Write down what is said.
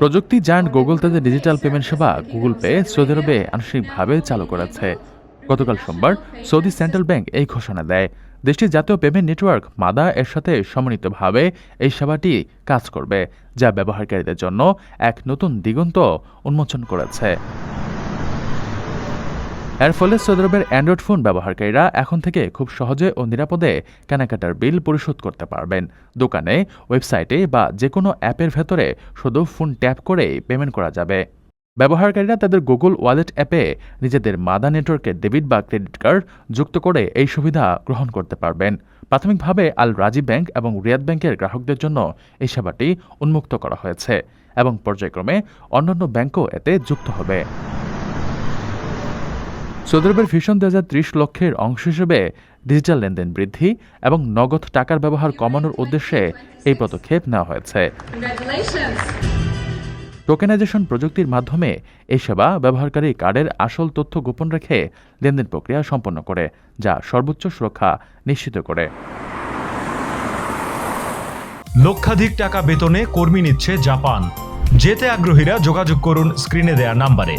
প্রযুক্তি giant Google তাদের digital payment সেবা গুগল পে সৌদি আরবে আনুষ্ঠানিকভাবে চালু করেছে। গতকাল সোমবার সৌদি সেন্ট্রাল ব্যাংক এই ঘোষণা দেয়। দেশটির জাতীয় পেমেন্ট নেটওয়ার্ক মাদা এর সাথে সমন্বিতভাবে এই সেবাটি কাজ করবে, যা ব্যবহারকারীদের জন্য এক নতুন দিগন্ত উন্মোচন করেছে। এর ফলে সৌদি আরবের অ্যান্ড্রয়েড ফোন ব্যবহারকারীরা এখন থেকে খুব সহজে ও নিরাপদে কেনাকাটার বিল পরিশোধ করতে পারবেন। দোকানে, ওয়েবসাইটে বা যে কোনো অ্যাপের ভেতরে শুধু ফোন ট্যাপ করেই পেমেন্ট করা যাবে। ব্যবহারকারীরা তাদের গুগল ওয়ালেট অ্যাপে নিজেদের মাদা নেটওয়ার্কের ডেবিট বা ক্রেডিট কার্ড যুক্ত করে এই সুবিধা গ্রহণ করতে পারবেন। প্রাথমিকভাবে আল রাজি ব্যাংক এবং রিয়াদ ব্যাংকের গ্রাহকদের জন্য এই সেবাটি উন্মুক্ত করা হয়েছে এবং পর্যায়ক্রমে অন্যান্য ব্যাংকও এতে যুক্ত হবে। সৌদি আরবের ভিশন দু হাজার ত্রিশ লক্ষের অংশ হিসেবে ডিজিটাল লেনদেন বৃদ্ধি এবং নগদ টাকার ব্যবহার কমানোর উদ্দেশ্যে এই পদক্ষেপ নেওয়া হয়েছে। টোকেনাইজেশন প্রযুক্তির মাধ্যমে এই সেবা ব্যবহারকারী কার্ডের আসল তথ্য গোপন রেখে লেনদেন প্রক্রিয়া সম্পন্ন করে যা সর্বোচ্চ সুরক্ষা নিশ্চিত করে। লক্ষাধিক টাকা বেতনে কর্মী নিচ্ছে জাপান। যেতে আগ্রহীরা যোগাযোগ করুন স্ক্রিনে দেয়া নাম্বারে।